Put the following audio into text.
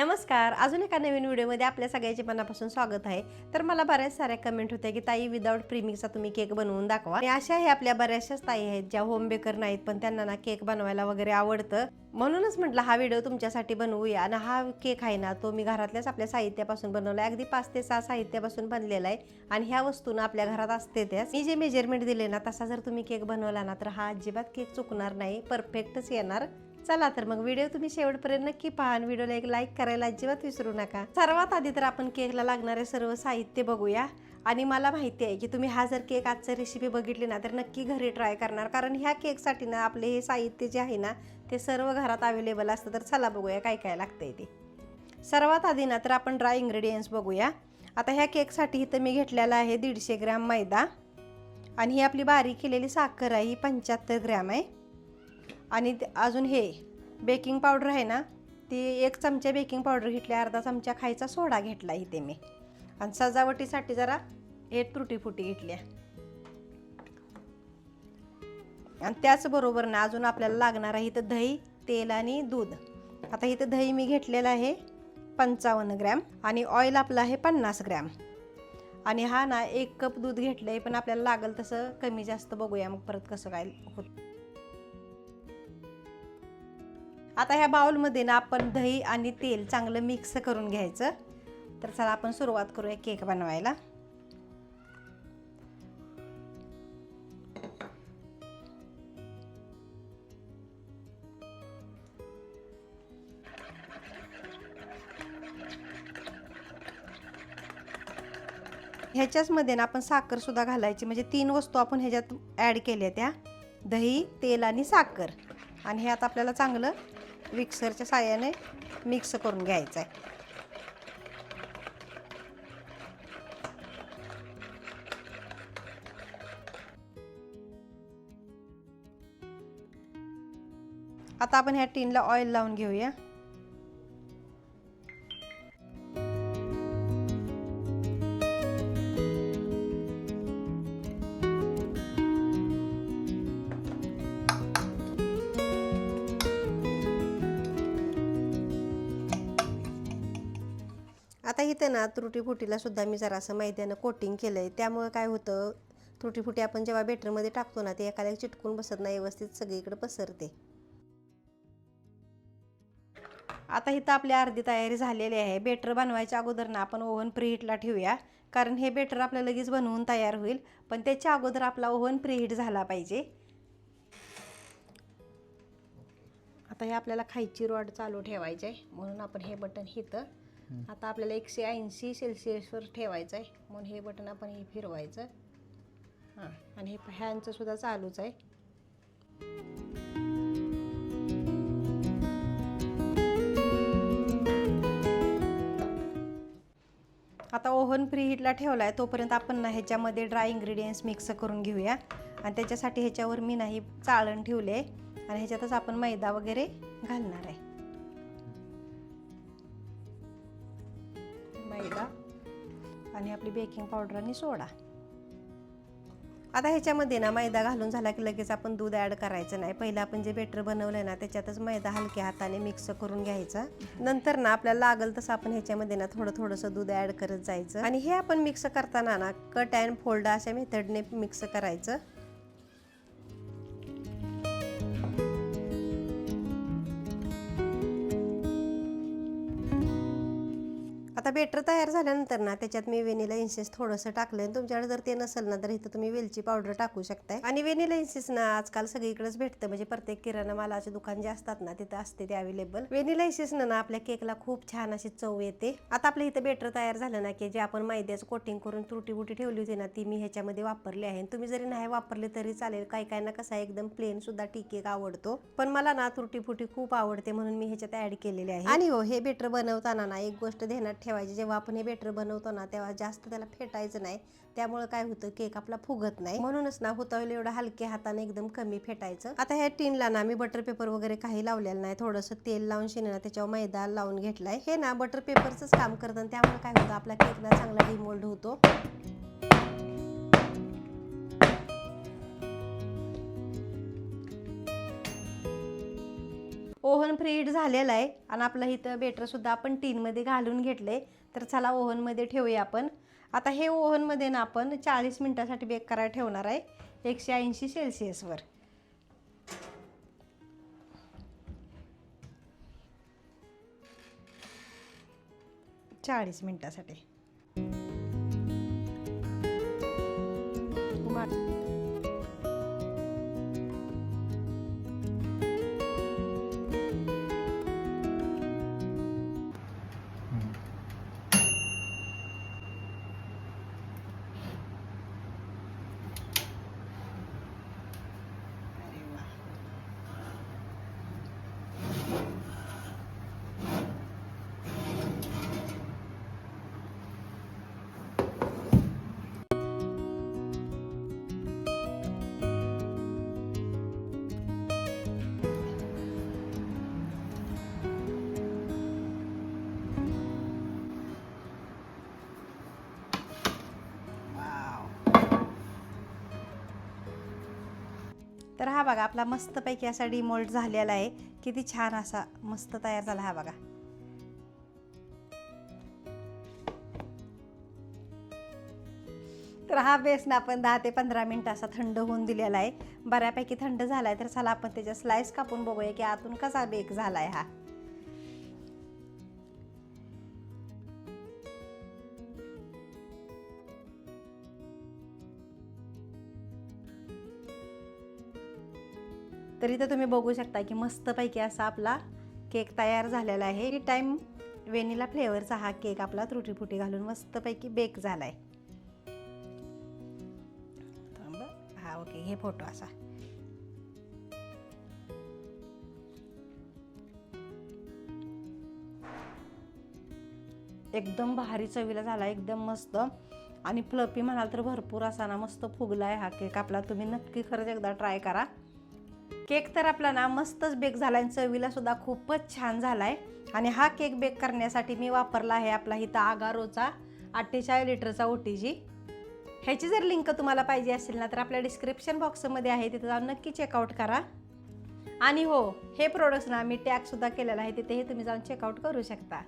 नमस्कार. अजून एका नवीन व्हिडिओमध्ये आपल्या सगळ्याचे मनापासून स्वागत आहे. तर मला बऱ्याच साऱ्या कमेंट होत्या की ताई विदाऊट प्रिमिक्सचा तुम्ही केक बनवून दाखवा. आणि अशा हे आपल्या बऱ्याचशाच ताई आहेत ज्या होम बेकर नाहीत पण त्यांना ना केक बनवायला वगैरे आवडतं. म्हणूनच म्हटलं हा व्हिडिओ तुमच्यासाठी बनवूया. आणि हा केक आहे ना तो मी घरातल्याच आपल्या साहित्यापासून बनवला आहे. अगदी पाच ते सहा साहित्यापासून बनलेला आहे. आणि ह्या वस्तू ना आपल्या घरात असते त्याच. मी जे मेजरमेंट दिले ना तसा जर तुम्ही केक बनवला ना तर हा अजिबात केक चुकणार नाही. परफेक्टच येणार. चला तर मग व्हिडिओ तुम्ही शेवटपर्यंत नक्की पहा आणि व्हिडिओला एक लाईक करायला अजिबात विसरू नका. सर्वात आधी तर आपण केकला लागणारे सर्व साहित्य बघूया. आणि मला माहिती आहे की तुम्ही हा जर केक आजचं रेसिपी बघितली ना तर नक्की घरी ट्राय करणार. कारण ह्या केकसाठी ना आपले हे साहित्य जे आहे ना ते सर्व घरात अवेलेबल असतं. तर चला बघूया काय काय लागतंय ते. सर्वात आधी ना तर आपण ड्राय इंग्रेडियंट्स बघूया. आता ह्या केकसाठी इथं मी घेतलेला आहे दीडशे ग्रॅम मैदा. आणि ही आपली बारीक केलेली साखर आहे ही पंच्याहत्तर ग्रॅम आहे. आणि अजून हे बेकिंग पावडर आहे ना ती एक चमचा बेकिंग पावडर घेतली अर्धा चमचा खायचा सोडा घेतला इथे मी. आणि सजावटीसाठी जरा हे तुटीफुटी घेतल्या आणि त्याचबरोबर ना अजून आपल्याला लागणार आहे इथं दही तेल आणि दूध. आता इथं दही मी घेतलेलं आहे पंचावन्न ग्रॅम आणि ऑइल आपलं आहे पन्नास ग्रॅम. आणि हा ना एक कप दूध घेतलं आहे पण आपल्याला लागल तसं कमी जास्त बघूया मग परत कसं काय होत. आता ह्या बाउलमध्ये ना आपण दही आणि तेल चांगलं मिक्स करून घ्यायचं. तर चला आपण सुरुवात करूया केक बनवायला. ह्याच्याचमध्ये ना आपण साखरसुद्धा घालायची. म्हणजे तीन वस्तू आपण ह्याच्यात ॲड केल्या त्या. दही तेल आणि साखर. आणि हे आता आपल्याला चांगलं मिक्सरच्या साह्याने मिक्स करून घ्यायचं आहे आता आपण ह्या टीनला ऑइल लावून घेऊया. आता इथं ना त्रुटीफुटीला सुद्धा मी जरासं मैद्यानं कोटिंग केलं आहे त्यामुळं काय होतं त्रुटीफुटी आपण जेव्हा बेटरमध्ये टाकतो ना ते एखाद्या चिटकून बसत नाही व्यवस्थित सगळीकडे पसरते. आता इथं आपली अर्धी तयारी झालेली आहे. बेटर बनवायच्या अगोदर ना आपण ओव्हन प्रीहीटला ठेवूया. कारण हे बेटर आपलं लगेच बनवून तयार होईल. पण त्याच्या अगोदर आपला ओव्हन प्रीहीट झाला पाहिजे. आता हे आपल्याला खायची रॉड चालू ठेवायची आहे म्हणून आपण हे बटन इथं आता आपल्याला एकशे ऐंशी सेल्सिअसवर ठेवायचं आहे. म्हणून हे बटन आपण हे फिरवायचं. हां आणि हे फॅनचं सुद्धा चालूच आहे. आता ओव्हन फ्री हीटला ठेवला आहे तोपर्यंत आपण ना ह्याच्यामध्ये ड्राय इंग्रेडियंट्स मिक्स करून घेऊया. आणि त्याच्यासाठी ह्याच्यावर मी नाही चाळण ठेवले आणि ह्याच्यातच आपण मैदा वगैरे घालणार आहे. आणि आपली बेकिंग पावडर आणि सोडा. आता ह्याच्यामध्ये ना मैदा घालून झाला की लगेच आपण दूध ॲड करायचं नाही. पहिलं आपण जे बेटर बनवलं ना त्याच्यातच मैदा हलक्या हाताने मिक्स करून घ्यायचा. नंतर ना आपल्याला लागल तसं आपण ह्याच्यामध्ये ना थोडं थोडंसं दूध ॲड करत जायचं. आणि हे आपण मिक्स करताना ना कट अँड फोल्ड अशा मेथडने मिक्स करायचं. आता बेटर तयार झाल्यानंतर ना त्याच्यात मी वेनिला इन्सेस थोडंसं टाकलं आणि तुमच्याकडे जर ते नसेल ना तर इथं तुम्ही वेलची पावडर टाकू शकताय. आणि वेनिला इन्सेस ना आजकाल सगळीकडेच भेटतं. म्हणजे प्रत्येक किराणा मालाचे दुकान जे असतात ना तिथं असते ते अवेलेबल वेनिला इन्सेस ना आपल्या केकला खूप छान अशी चव येते. आता आपल्या इथं बेटर तयार झालं ना की जे आपण मैद्याचं कोटिंग करून त्रुटी बुटी ठेवली होती ना ती मी ह्याच्यामध्ये वापरली आहे. तुम्ही जरी नाही वापरले तरी चालेल. काही काय ना कसा एकदम प्लेन सुद्धा टी केक आवडतो. पण मला ना त्रुटी फुटी खूप आवडते म्हणून मी ह्याच्यात ऍड केलेले आहे. आणि हो हे बेटर बनवताना ना एक गोष्ट ध्यानात ठेवायचे. जेव्हा आपण हे बेटर बनवतो ना तेव्हा जास्त त्याला फेटायचं नाही. त्यामुळे काय होतं केक आपला फुगत नाही. म्हणूनच ना होता एवढं हलक्या हाताने एकदम कमी फेटायचं. आता ह्या टीनला ना मी बटर पेपर वगैरे काही लावलेलं नाही. थोडंसं तेल लावून शिने ना त्याच्यावर मैदा लावून घेतलाय. हे ना बटर पेपरचंच काम करतं आणि त्यामुळे काय होतं आपला केक ना चांगला डिमोल्ड होतो. ओव्हन फ्रीड झालेलं आहे आणि आपलं इथं बेटरसुद्धा आपण टीनमध्ये घालून घेतले तर चला ओव्हनमध्ये ठेवूया आपण. आता हे ओव्हनमध्ये ना आपण चाळीस मिनटासाठी बेक करायला ठेवणार आहे. एकशे ऐंशी सेल्सिअसवर चाळीस मिनटासाठी. तर हा बघा आपला मस्तपैकी असा डिमोल्ड झालेला आहे. किती छान असा मस्त तयार झाला हा बघा. तर हा बेसन आपण दहा ते पंधरा मिनटं असा थंड होऊन दिलेला आहे. बऱ्यापैकी थंड झाला आहे तर चला आपण त्याच्या स्लाइस कापून बघूया की आतून कसा बेक झाला आहे हा. तर इथं तुम्ही बघू शकता की मस्तपैकी असा आपला केक तयार झालेला आहे. ही टाईम वेनिला फ्लेवरचा हा केक आपला त्रुटीफुटी घालून मस्तपैकी बेक झाला आहे हा ओके हे फोटो असा. एकदम भारी चवीला झाला एकदम मस्त. आणि फ्लपी म्हणाल तर भरपूर असा ना मस्त फुगला आहे हा केक आपला. तुम्ही नक्की खरंच एकदा ट्राय करा. केक तर आपला ना मस्तच बेक झाला आणि चवीलासुद्धा खूपच छान झाला आहे आणि हा केक बेक करण्यासाठी मी वापरला आहे आपला इथं आगारोचा अठ्ठेचाळीस लिटरचा ओटीजी. ह्याची जर लिंक तुम्हाला पाहिजे असेल ना तर आपल्या डिस्क्रिप्शन बॉक्समध्ये आहे तिथं जाऊन नक्की चेकआउट करा. आणि हो हे प्रोडक्ट्स ना मी टॅगसुद्धा केलेला आहे तिथेही तुम्ही जाऊन चेकआउट करू शकता.